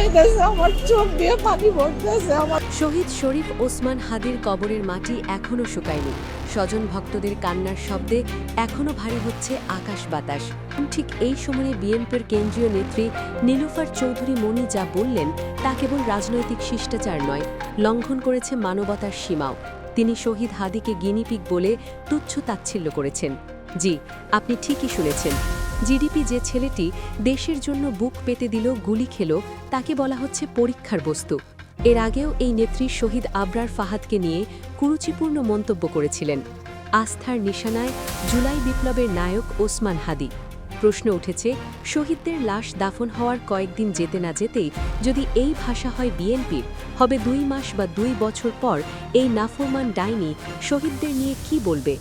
যাইতেছে আমার চোখ দিয়ে পানি পড়তেছে আমার শহীদ শরীফ ওসমান হাদির কবরের মাটি এখনও শুকায়নি। স্বজন ভক্তদের কান্নার শব্দে এখনও ভারী হচ্ছে আকাশ বাতাস। ঠিক এই সময়ে বিএনপির কেন্দ্রীয় নেত্রী নীলুফার চৌধুরী মনি যা বললেন, তা কেবল রাজনৈতিক শিষ্টাচার নয়, লঙ্ঘন করেছে মানবতার সীমাও। তিনি শহীদ হাদিকে গিনিপিক বলে তুচ্ছ তাচ্ছিল্য করেছেন। জি, আপনি ঠিকই শুনেছেন। জিডিপি যে ছেলেটি দেশের জন্য বুক পেতে দিল, গুলি খেল, তাকে বলা হচ্ছে পরীক্ষার বস্তু। এর আগেও এই নেত্রী শহীদ আবরার ফাহাদকে নিয়ে কুরুচিপূর্ণ মন্তব্য করেছিলেন। আস্থার নিশানায় জুলাই বিপ্লবের নায়ক ওসমান হাদি। প্রশ্ন উঠেছে, শহীদদের লাশ দাফন হওয়ার কয়েকদিন যেতে না যেতেই যদি এই ভাষা হয় বিএনপির হবে দুই মাস বা দুই বছর পর এই নাফরমান ডাইনি শহীদদের নিয়ে কি বলবে?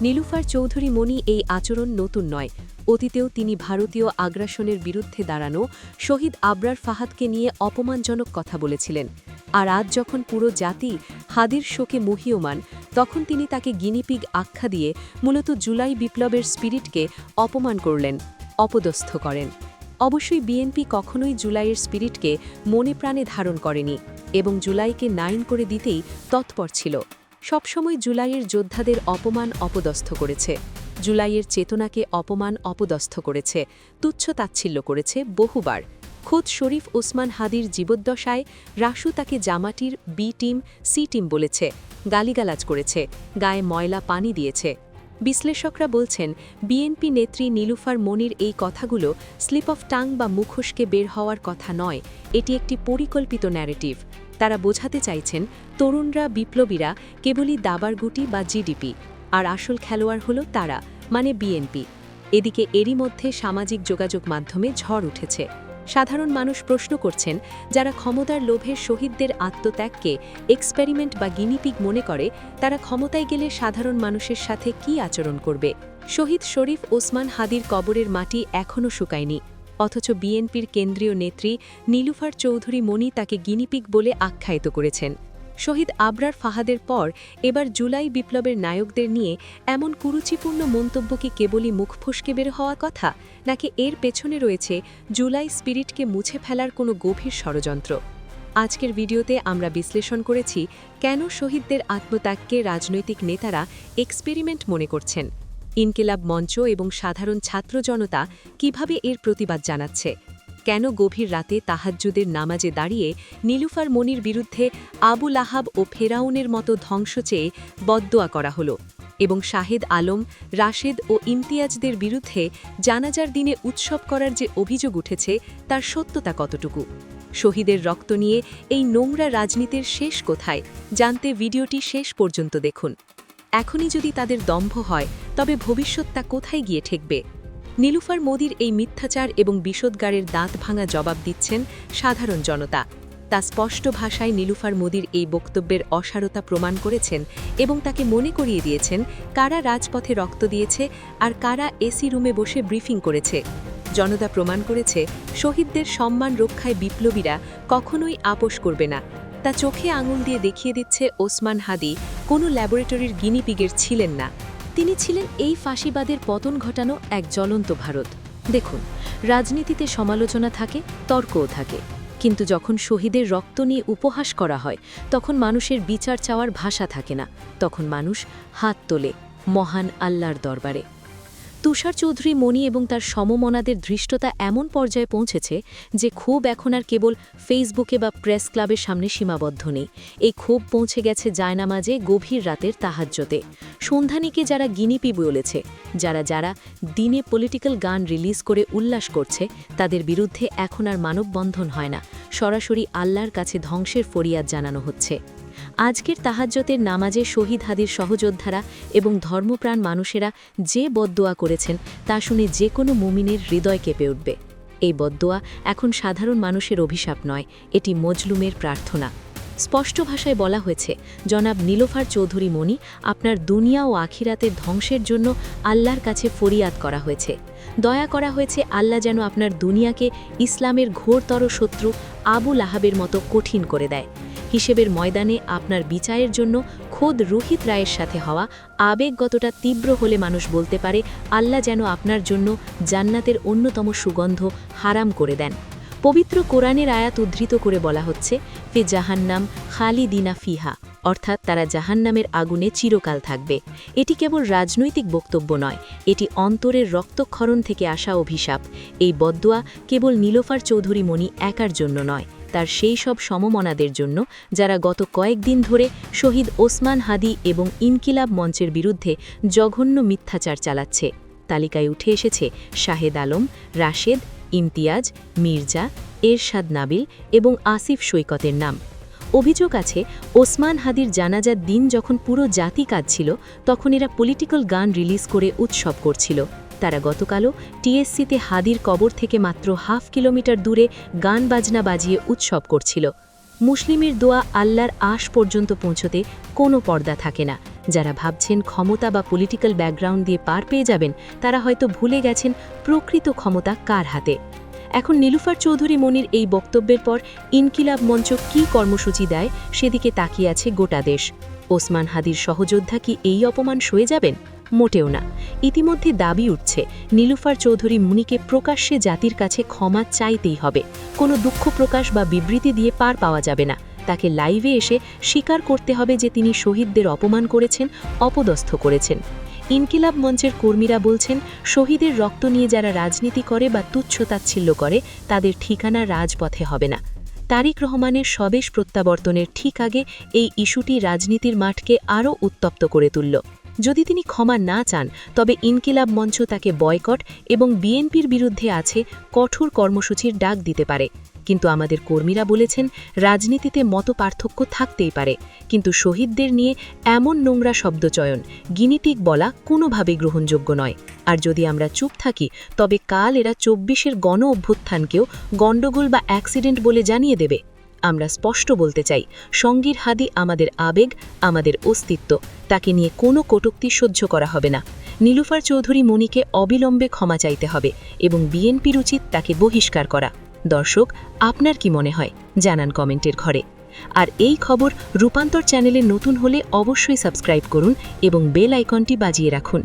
নীলুফার চৌধুরী মণি এই আচরণ নতুন নয় অতীতেও তিনি ভারতীয় আগ্রাসনের বিরুদ্ধে দাঁড়ানো শহীদ আবরার ফাহাদকে নিয়ে অপমানজনক কথা বলেছিলেন। আর আজ যখন পুরো জাতি হাদির শোকে মুহীয়মান, তখন তিনি তাকে গিনিপিগ আখ্যা দিয়ে মূলত জুলাই বিপ্লবের স্পিরিটকে অপমান করলেন, অপদস্থ করেন। অবশ্যই বিএনপি কখনোই জুলাইয়ের স্পিরিটকে মনে প্রাণে ধারণ করেনি এবং জুলাইকে নাইন করে দিতেই তৎপর ছিল। সবসময় জুলাইয়ের যোদ্ধাদের অপমান অপদস্থ করেছে। জুলাইয়ের চেতনাকে অপমান অপদস্থ করেছে, তুচ্ছ তাচ্ছিল্য করেছে বহুবার। খোদ শরীফ ওসমান হাদির জীবদ্দশায় রাসু তাকে জামাটির বি টিম, সি টিম বলেছে, গালিগালাজ করেছে, গায়ে ময়লা পানি দিয়েছে। বিশ্লেষকরা বলছেন, বিএনপি নেত্রী নীলুফার মনির এই কথাগুলো স্লিপ অফ টাং বা মুখোশকে বের হওয়ার কথা নয়, এটি একটি পরিকল্পিত ন্যারেটিভ। তারা বোঝাতে চাইছেন, তরুণরা, বিপ্লবীরা কেবলই দাবার গুটি বা জিডিপি। আর আসল খেলোয়াড় হল তারা মানে বিএনপি এদিকে এরই মধ্যে সামাজিক যোগাযোগ মাধ্যমে ঝড় উঠেছে। সাধারণ মানুষ প্রশ্ন করছেন, যারা ক্ষমতার লোভের শহীদদের আত্মত্যাগকে এক্সপেরিমেন্ট বা গিনিপিগ মনে করে, তারা ক্ষমতায় গেলে সাধারণ মানুষের সাথে কি আচরণ করবে? শহীদ শরীফ ওসমান হাদির কবরের মাটি এখনও শুকায়নি। অথচ বিএনপির কেন্দ্রীয় নেত্রী নীলুফার চৌধুরী মনি তাকে গিনিপিগ বলে আখ্যায়িত করেছেন। শহীদ আবরার ফাহাদের পর এবার জুলাই বিপ্লবের নায়কদের নিয়ে এমন কুরুচিপূর্ণ মন্তব্য কি কেবলই মুখ ফসকে বের হওয়া কথা, নাকি এর পেছনে রয়েছে জুলাই স্পিরিটকে মুছে ফেলার কোনো গভীর ষড়যন্ত্র? আজকের ভিডিওতে আমরা বিশ্লেষণ করেছি কেন শহীদদের আত্মত্যাগকে রাজনৈতিক নেতারা এক্সপেরিমেন্ট মনে করছেন, ইনকিলাব মঞ্চ এবং সাধারণ ছাত্র জনতা কীভাবে এর প্রতিবাদ জানাচ্ছে কেন গভীর রাতে তাহাজ্জুদের নামাজে দাঁড়িয়ে নীলুফার মনির বিরুদ্ধে আবুল আহাব ও ফেরাউনের মতো ধ্বংস চেয়ে বদদোয়া করা হলো এবং শাহেদ আলম, রাশেদ ও ইমতিয়াজদের বিরুদ্ধে জানাজার দিনে উৎসব করার যে অভিযোগ উঠেছে, তার সত্যতা কতটুকু? শহীদের রক্ত নিয়ে এই নোংরা রাজনীতির শেষ কোথায়? জানতে ভিডিওটি শেষ পর্যন্ত দেখুন। এখনই যদি তাদের দম্ভ হয়, তবে ভবিষ্যৎ তা কোথায় গিয়ে ঠেকবে? নীলুফার মোদির এই মিথ্যাচার এবং বিষোদ্গারের দাঁত ভাঙা জবাব দিচ্ছেন সাধারণ জনতা। তা স্পষ্ট ভাষায় নীলুফার মোদির এই বক্তব্যের অসারতা প্রমাণ করেছেন এবং তাকে মনে করিয়ে দিয়েছেন কারা রাজপথে রক্ত দিয়েছে আর কারা এসি রুমে বসে ব্রিফিং করেছে। জনতা প্রমাণ করেছে, শহীদদের সম্মান রক্ষায় বিপ্লবীরা কখনোই আপোষ করবে না। তা চোখে আঙুল দিয়ে দেখিয়ে দিচ্ছে ওসমান হাদি, কোনো ল্যাবরেটরির গিনিপিগের ছিলেন না। তিনি ছিলেন এই ফাঁসিবাদের পতন ঘটানো এক জ্বলন্ত ভারত। দেখুন, রাজনীতিতে সমালোচনা থাকে, তর্কও থাকে। কিন্তু যখন শহীদের রক্ত নিয়ে উপহাস করা হয়, তখন মানুষের বিচার চাওয়ার ভাষা থাকে না। তখন মানুষ হাত তোলে মহান আল্লাহর দরবারে। তুষার চৌধুরী, মণি এবং তার সমমনাদের ধৃষ্টতা এমন পর্যায়ে পৌঁছেছে যে ক্ষোভ এখন আর কেবল ফেসবুকে বা প্রেস ক্লাবের সামনে সীমাবদ্ধ নেই। এই ক্ষোভ পৌঁছে গেছে জায়নামাজে গভীর রাতের তাহাজ্যতে। সন্ধানীকে যারা গিনিপি বলেছে, যারা যারা দিনে পলিটিক্যাল গান রিলিজ করে উল্লাস করছে, তাদের বিরুদ্ধে এখন আর মানববন্ধন হয় না। সরাসরি আল্লাহর কাছে ধ্বংসের ফরিয়াদ জানানো হচ্ছে। আজকের তাহাজ্যতের নামাজে শহীদ হাদির সহযোদ্ধারা এবং ধর্মপ্রাণ মানুষেরা যে বদদোয়া করেছেন তা শুনে যে কোনো মুমিনের হৃদয় কেঁপে উঠবে। এই বদদোয়া এখন সাধারণ মানুষের অভিশাপ নয়, এটি মজলুমের প্রার্থনা। স্পষ্ট ভাষায় বলা হয়েছে, জনাব নীলোফার চৌধুরী মণি, আপনার দুনিয়া ও আখিরাতের ধ্বংসের জন্য আল্লাহর কাছে ফরিয়াদ করা হয়েছে। দয়া করা হয়েছে আল্লাহ যেন আপনার দুনিয়াকে ইসলামের ঘোরতর শত্রু আবুল আহাবের মতো কঠিন করে দেয়। হিসেবের ময়দানে আপনার বিচারের জন্য খোদ রোহিত রায়ের সাথে হওয়া আবেগগতটা তীব্র হলে মানুষ বলতে পারে, আল্লাহ যেন আপনার জন্য জান্নাতের অন্যতম সুগন্ধ হারাম করে দেন। পবিত্র কোরআনের আয়াত উদ্ধৃত করে বলা হচ্ছে, ফে জাহান্নাম খালিদিনা ফিহা, অর্থাৎ তারা জাহান্নামের আগুনে চিরকাল থাকবে। এটি কেবল রাজনৈতিক বক্তব্য নয়, এটি অন্তরের রক্তক্ষরণ থেকে আসা অভিশাপ। এই বদুয়া কেবল নীলোফার চৌধুরী মণি একার জন্য নয় তার সেই সব সমমনাদের জন্য যারা গত কয়েকদিন ধরে শহীদ ওসমান হাদি এবং ইনকিলাব মঞ্চের বিরুদ্ধে জঘন্য মিথ্যাচার চালাচ্ছে। তালিকায় উঠে এসেছে শাহেদ আলম, রাশেদ, ইমতিয়াজ, মির্জা, এরশাদ নাবিল এবং আসিফ সৈকতের নাম। অভিযোগ আছে, ওসমান হাদির জানাজার দিন যখন পুরো জাতি কাঁদছিল, তখন এরা পলিটিক্যাল গান রিলিজ করে উৎসব করছিল। তারা গতকালও টিএসসিতে হাদির কবর থেকে মাত্র হাফ কিলোমিটার দূরে গান বাজনা বাজিয়ে উৎসব করছিল। মুসলিমের দোয়া আল্লাহর আশ পর্যন্ত পৌঁছতে কোনো পর্দা থাকে না। যারা ভাবছেন ক্ষমতা বা পলিটিক্যাল ব্যাকগ্রাউন্ড দিয়ে পার পেয়ে যাবেন, তারা হয়তো ভুলে গেছেন প্রকৃত ক্ষমতা কার হাতে। এখন নীলুফার চৌধুরী মনির এই বক্তব্যের পর ইনকিলাব মঞ্চ কী কর্মসূচি দেয়, সেদিকে তাকিয়ে আছে গোটা দেশ। ওসমান হাদির সহযোদ্ধা কি এই অপমান সয়ে যাবেন? মোটেও না। ইতিমধ্যে দাবি উঠছে, নীলুফার চৌধুরী মুনিকে প্রকাশ্যে জাতির কাছে ক্ষমা চাইতেই হবে। কোনো দুঃখ প্রকাশ বা বিবৃতি দিয়ে পার পাওয়া যাবে না। তাকে লাইভে এসে স্বীকার করতে হবে যে তিনি শহীদদের অপমান করেছেন, অপদস্থ করেছেন। ইনকিলাব মঞ্চের কর্মীরা বলছেন, শহীদের রক্ত নিয়ে যারা রাজনীতি করে বা তুচ্ছতাচ্ছিল্য করে, তাদের ঠিকানা রাজপথে হবে না। তারিক রহমানের স্বদেশ প্রত্যাবর্তনের ঠিক আগে এই ইস্যুটি রাজনীতির মাঠকে আরও উত্তপ্ত করে তুলল। যদি তিনি ক্ষমা না চান, তবে ইনকিলাব মঞ্চ তাকে বয়কট এবং বিএনপির বিরুদ্ধে আছে কঠোর কর্মসূচির ডাক দিতে পারে। কিন্তু আমাদের কর্মীরা বলেছেন, রাজনীতিতে মত পার্থক্য থাকতেই পারে। কিন্তু শহীদদের নিয়ে এমন নোংরা শব্দচয়ন, গিনিটিক বলা কোনোভাবে গ্রহণযোগ্য নয়। আর যদি আমরা চুপ থাকি, তবে কাল এরা চব্বিশের গণ অভ্যুত্থানকেও গণ্ডগোল বা অ্যাক্সিডেন্ট বলে জানিয়ে দেবে। আমরা স্পষ্ট বলতে চাই, সঙ্গীর হাদি আমাদের আবেগ, আমাদের অস্তিত্ব। তাকে নিয়ে কোনো কটুক্তি সহ্য করা হবে না। নীলুফার চৌধুরী মণিকে অবিলম্বে ক্ষমা চাইতে হবে এবং বিএনপির উচিত তাকে বহিষ্কার করা। দর্শক, আপনার কি মনে হয়? জানান কমেন্টের ঘরে। আর এই খবর রূপান্তর চ্যানেলে নতুন হলে অবশ্যই সাবস্ক্রাইব করুন এবং বেল আইকনটি বাজিয়ে রাখুন।